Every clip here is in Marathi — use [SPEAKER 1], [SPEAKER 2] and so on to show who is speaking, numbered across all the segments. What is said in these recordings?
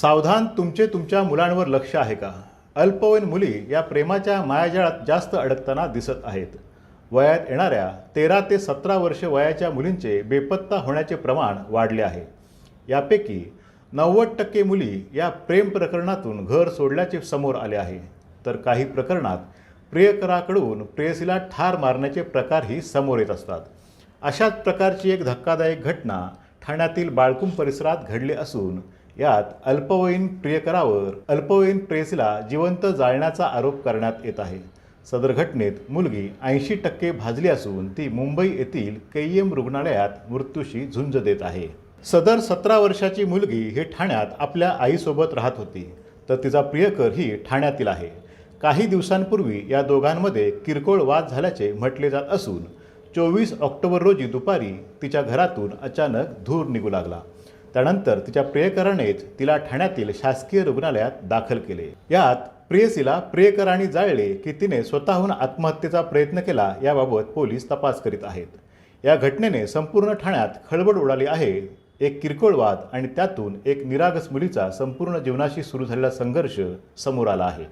[SPEAKER 1] सावधान तुमचे तुमच्या मुलांवर लक्ष आहे का? अल्पवयीन मुली या प्रेमाच्या मायाजाळात जास्त अडकताना दिसत आहेत. वयात येणाऱ्या तेरा ते सतरा वर्ष वयाच्या मुलींचे बेपत्ता होण्याचे प्रमाण वाढले आहे. यापैकी नव्वद टक्के मुली या प्रेम प्रकरणातून घर सोडल्याचे समोर आले आहे. तर काही प्रकरणात प्रियकराकडून प्रेयसीला ठार मारण्याचे प्रकारही समोर येत असतात. अशाच प्रकारची एक धक्कादायक घटना ठाण्यातील बाळकुंब परिसरात घडली असून यात अल्पवयीन प्रियकरावर अल्पवयीन प्रेयसीला जिवंत जाळण्याचा आरोप करण्यात येत आहे. सदर घटनेत मुलगी ऐंशी टक्के भाजली असून ती मुंबई येथील कैयम रुग्णालयात मृत्यूशी झुंज देत आहे. सदर सतरा वर्षाची मुलगी ही ठाण्यात आपल्या आईसोबत राहत होती तर तिचा प्रियकर ही ठाण्यातील आहे. काही दिवसांपूर्वी या दोघांमध्ये किरकोळ वाद झाल्याचे म्हटले जात असून चोवीस ऑक्टोबर रोजी दुपारी तिच्या घरातून अचानक धूर निघू लागला. त्यानंतर तिच्या प्रियकरानेच तिला ठाण्यातील शासकीय रुग्णालयात दाखल केले. यात प्रेयसीला प्रियकराणी जाळले की तिने स्वतःहून आत्महत्येचा प्रयत्न केला याबाबत पोलीस तपास करीत आहेत. या घटनेने संपूर्ण ठाण्यात खळबळ उडाली आहे. एक किरकोळ वाद आणि त्यातून एक निरागस मुलीचा संपूर्ण जीवनाशी सुरू झालेला संघर्ष समोर आला आहे.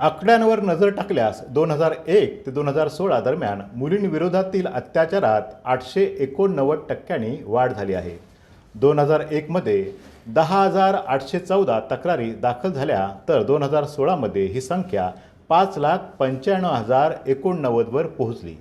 [SPEAKER 1] आकड्यांवर नजर टाकल्यास दोन हजार एक ते दोन हजार सोळा दरम्यान मुलींविरोधातील अत्याचारात आठशे एकोणनव्वद टक्क्यांनी वाढ झाली आहे. दोन हजार एकमध्ये दहा हजार आठशे चौदा तक्रारी दाखल झाल्या तर दोन हजार सोळामध्ये ही संख्या पाच लाख पंच्याण्णव हजार एकोणनव्वदवर पोहोचली.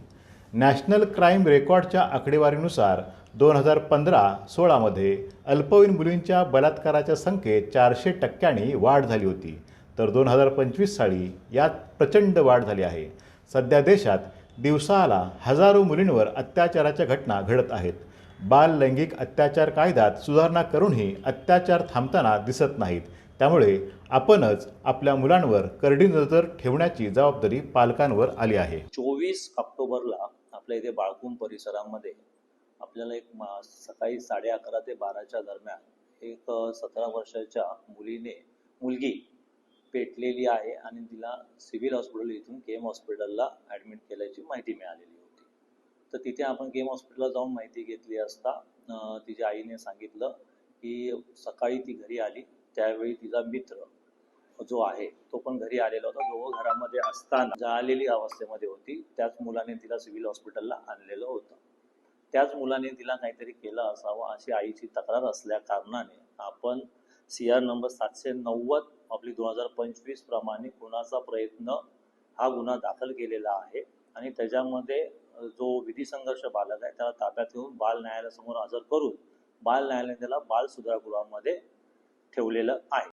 [SPEAKER 1] नॅशनल क्राईम रेकॉर्डच्या आकडेवारीनुसार दोन हजार पंधरा सोळामध्ये अल्पवयीन मुलींच्या बलात्काराच्या संख्येत चारशे टक्क्यांनी वाढ झाली होती तर दोन हजार पंचवीस साली यात प्रचंड वाढ झाली आहे. सध्या देशात दिवसाला हजारो मुलींवर अत्याचाराच्या घटना घडत आहेत. बाल लैंगिक अत्याचार कायद्यात सुधारणा करूनही अत्याचार थांबताना दिसत नाहीत. त्यामुळे आपणच आपल्या मुलांवर करडी नजर ठेवण्याची जबाबदारी पालकांवर आली आहे.
[SPEAKER 2] चोवीस ऑक्टोबरला आपल्या इथे बाळकुंब परिसरामध्ये आपल्याला एक सकाळी साडे अकरा ते बाराच्या दरम्यान एक सतरा वर्षाच्या मुलीने मुलगी पेटलेली आहे आणि तिला सिव्हिल हॉस्पिटल इथून के एम हॉस्पिटलला ॲडमिट केल्याची माहिती मिळालेली होती. तर तिथे आपण गेम हॉस्पिटलला जाऊन माहिती घेतली असता तिच्या आईने सांगितलं की सकाळी ती घरी आली त्यावेळी तिचा मित्र जो आहे तो पण घरी आलेला होता. दोघं घरामध्ये असताना जळालेली अवस्थेमध्ये होती. त्याच मुलाने तिला सिव्हिल हॉस्पिटलला आणलेलं होतं. त्याच मुलाने तिला काहीतरी केलं असावं अशी आईची तक्रार असल्या कारणाने आपण सी आर नंबर सातशे नव्वद आपली दोन हजार पंचवीस प्रमाणे खुनाचा प्रयत्न हा गुन्हा दाखल केलेला आहे. आणि त्याच्यामध्ये जो विधी संघर्ष बालक आहे त्याला ताब्यात घेऊन बाल न्यायालयासमोर हजर करून बाल न्यायालयाने त्याला बाल सुधारगृहामध्ये ठेवलेलं आहे.